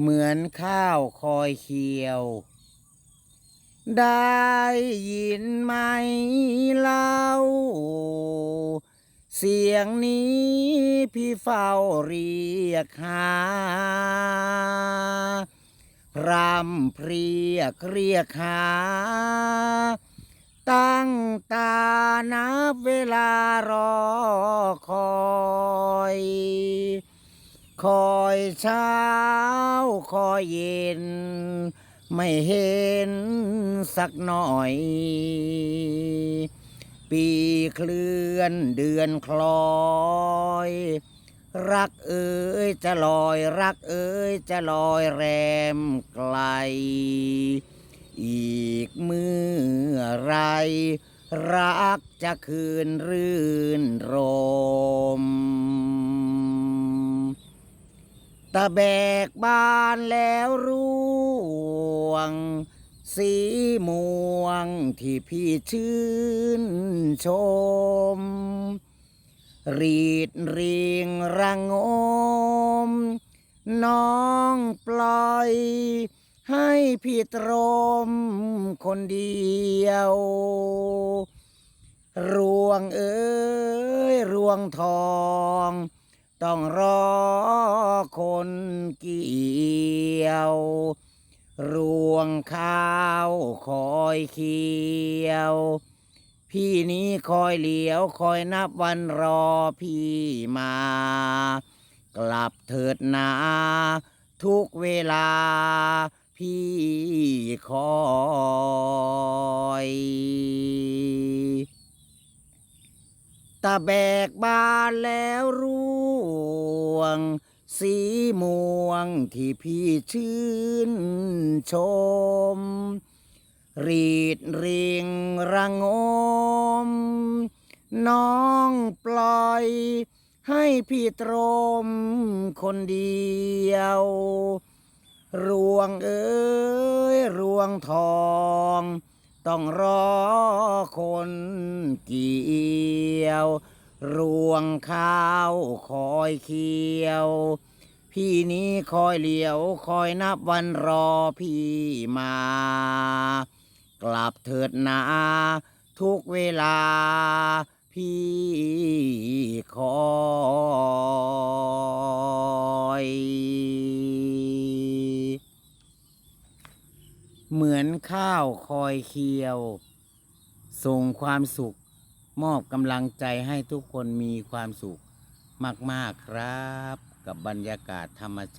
เหมือนข้าวคอยเคียว ได้ยินไหมเล่า เสียงนี้พี่เฝ้าเรียกหา พรำเพรียกเรียกหา ตั้งตานับเวลารอคอย คอยเช้าคอยเย็น ไม่เห็นสักหน่อย ปีเคลื่อนเดือนคลอย รักเอ๋ยจะลอย รักเอ๋ยจะลอยแรมไกล อีกเมื่อไร รักจะคืนรื่นรม ตะแบกบานแล้วร่วง สีม่วงที่พี่ชื่นชม รีดเรียงระงม น้องปล่อย ให้พี่ตรมคนเดียว รวงเอ้ยรวงทอง ต้องรอคนเกี่ยว รวงข้าวคอยเคียว พี่นี้คอยเหลียวคอยนับวันรอพี่มา กลับเถิดนาทุกเวลาพี่คอย ตะแบกบานแล้วร่วง สีม่วงที่พี่ชื่นชม รีดเริงระงม น้องปล่อย ให้พี่ตรมคนเดียว รวงเอ้ยรวงทอง ต้องรอคนเกี่ยว รวงข้าวคอยเคียว พี่นี้คอยเหลียวคอยนับวันรอพี่มา กลับเถิดนาทุกเวลาพี่คอ เหมือนข้าวคอยเคียว ส่งความสุข มอบกำลังใจให้ทุกคนมีความสุขมาก ๆ ครับ กับบรรยากาศธรรมชาติ